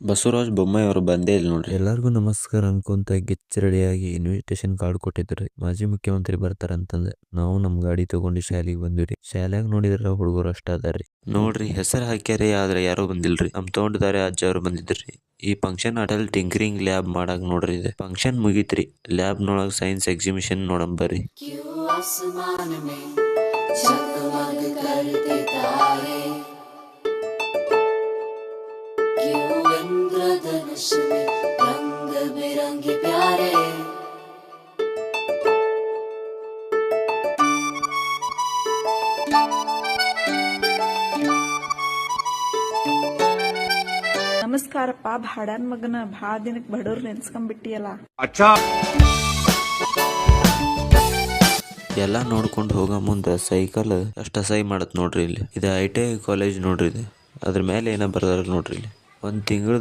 ಬಸವರಾಜ ಬೊಮ್ಮಾಯಿ ಅವರು ಬಂದೇ ಇಲ್ಲ ನೋಡ್ರಿ. ಎಲ್ಲರಿಗೂ ನಮಸ್ಕಾರ ಅನ್ಕೊಂತ ಗೆಚ್ಚ ರೆಡಿಯಾಗಿ ಇನ್ವಿಟೇಷನ್ ಕಾರ್ಡ್ ಕೊಟ್ಟಿದ್ರಿ ಮಾಜಿ ಮುಖ್ಯಮಂತ್ರಿ ಬರ್ತಾರಂತಂದ ನಾವು ನಮ್ ಗಾಡಿ ತಗೊಂಡು ಶಾಲೆಗೆ ಬಂದಿವ್ರಿ. ಶಾಲ್ಯಾಗ ನೋಡಿದ್ರ ಹುಡುಗರು ಅಷ್ಟ ಅದಾರ್ರಿ. ನೋಡ್ರಿ ಹೆಸರು ಹಾಕ್ಯಾರಿ ಆದ್ರೆ ಯಾರು ಬಂದಿಲ್ರಿ. ನಮ್ ತಗೊಂಡಿದ್ದಾರೆ ಅಜ್ಜ ಅವ್ರು ಬಂದಿದ್ರಿ. ಈ ಫಂಕ್ಷನ್ ಅಟಲ್ ಟಿಂಕರಿಂಗ್ ಲ್ಯಾಬ್ ಮಾಡಕ್ ನೋಡ್ರಿ ಇದೆ. ಫಂಕ್ಷನ್ ಮುಗಿತ್ರಿ. ಲ್ಯಾಬ್ ನೊಳಗ ಸೈನ್ಸ್ ಎಕ್ಸಿಬಿಷನ್ ನೋಡಂ ಬರ್ರಿ क्यों आसमान में जगमग करते तारे क्यों इंद्रधनुष में रंग बिरंगे प्यारे ನಮಸ್ಕಾರಪ್ಪ ಭಾಡ್ಯಾನ್ ಮಗನ ಭಾಳ ದಿನಕ್ಕೆ ಬಡವ್ರು ನೆನ್ಸ್ಕೊಂಡ್ಬಿಟ್ಟಿಯಲ್ಲ ಎಲ್ಲ ನೋಡ್ಕೊಂಡು ಹೋಗೋ ಮುಂದ ಸೈಕಲ್ ಅಷ್ಟ ಸೈ ಮಾಡತ್ ನೋಡ್ರಿ ಇಲ್ಲಿ ಇದು ಐ ಟಿ ಐ ಕಾಲೇಜ್ ನೋಡ್ರಿ ಇದು ಅದ್ರ ಮೇಲೆ ಏನ ಬರ್ದಾರ ನೋಡ್ರಿ ಇಲ್ಲಿ ಒಂದ್ ತಿಂಗಳದ